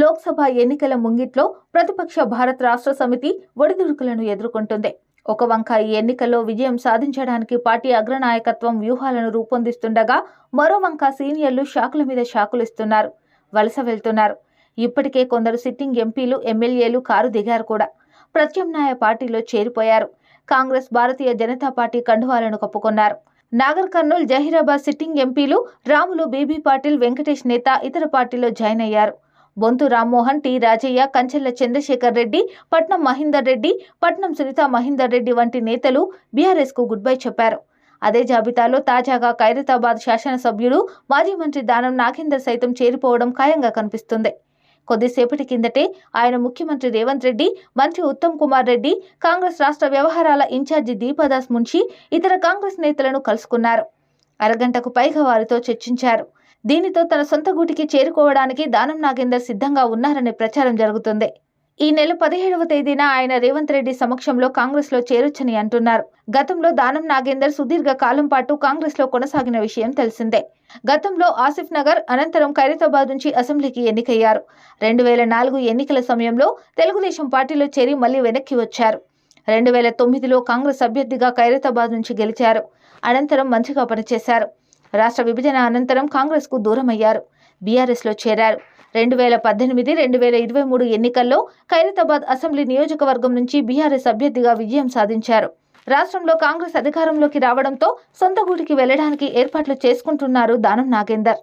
లోక్సభ ఎన్నికల ముంగిట్లో ప్రతిపక్ష భారత్ రాష్ట్ర సమితి ఒడిదుడుకులను ఎదుర్కొంటుంది. ఒక వంక ఈ ఎన్నికల్లో విజయం సాధించడానికి పార్టీ అగ్రనాయకత్వం వ్యూహాలను రూపొందిస్తుండగా మరో వంక సీనియర్లు షాకుల మీద షాకులు ఇస్తున్నారు వలస వెళ్తున్నారు. ఇప్పటికే కొందరు సిట్టింగ్ ఎంపీలు ఎమ్మెల్యేలు కారు దిగారు కూడా. ప్రత్యామ్నాయ పార్టీలో చేరిపోయారు. కాంగ్రెస్ భారతీయ జనతా పార్టీ కండువాలను కప్పుకున్నారు. నాగర్ కర్నూల్ జహీరాబాద్ సిట్టింగ్ ఎంపీలు రాములు బీబీ పాటిల్ వెంకటేష్ నేత ఇతర పార్టీలో జాయిన్ అయ్యారు. బొంతు రామ్మోహన్ టి. రాజయ్య కంచెల్ల చంద్రశేఖర్ రెడ్డి పట్నం మహేందర్ రెడ్డి పట్నం సునీత మహేందర్ రెడ్డి వంటి నేతలు బీఆర్ఎస్కు గుడ్ బై చెప్పారు. అదే జాబితాలో తాజాగా ఖైరతాబాద్ శాసనసభ్యుడు మాజీ మంత్రి దానం నాగేందర్ సైతం చేరిపోవడం ఖాయంగా కనిపిస్తుంది. కొద్దిసేపటి కిందటే ఆయన ముఖ్యమంత్రి రేవంత్ రెడ్డి మంత్రి ఉత్తమ్ కుమార్ రెడ్డి కాంగ్రెస్ రాష్ట్ర వ్యవహారాల ఇన్ఛార్జి దీపాదాస్ మున్షి ఇతర కాంగ్రెస్ నేతలను కలుసుకున్నారు. అరగంటకు పైగా వారితో చర్చించారు. దీనితో తన సొంత గూటికి చేరుకోవడానికి దానం నాగేందర్ సిద్ధంగా ఉన్నారనే ప్రచారం జరుగుతుంది. ఈ నెల పదిహేడవ తేదీన ఆయన రేవంత్ రెడ్డి సమక్షంలో కాంగ్రెస్లో చేరొచ్చని అంటున్నారు. గతంలో దానం నాగేందర్ సుదీర్ఘ కాలం పాటు కాంగ్రెస్లో కొనసాగిన విషయం తెలిసిందే. గతంలో ఆసిఫ్ నగర్ అనంతరం ఖైరతాబాద్ నుంచి అసెంబ్లీకి ఎన్నికయ్యారు. రెండు వేల నాలుగు ఎన్నికల సమయంలో తెలుగుదేశం పార్టీలో చేరి మళ్ళీ వెనక్కి వచ్చారు. రెండు వేల తొమ్మిదిలో కాంగ్రెస్ అభ్యర్థిగా ఖైరతాబాద్ నుంచి గెలిచారు. అనంతరం మంత్రిగా పనిచేశారు. రాష్ట్ర విభజన అనంతరం కాంగ్రెస్కు దూరమయ్యారు. బీఆర్ఎస్లో చేరారు. రెండు వేల పద్దెనిమిది రెండు వేల ఇరవై మూడు ఎన్నికల్లో ఖైరతాబాద్ అసెంబ్లీ నియోజకవర్గం నుంచి బీఆర్ఎస్ అభ్యర్థిగా విజయం సాధించారు. రాష్ట్రంలో కాంగ్రెస్ అధికారంలోకి రావడంతో సొంత గూటికి వెళ్ళడానికి ఏర్పాట్లు చేసుకుంటున్నారు దానం నాగేందర్.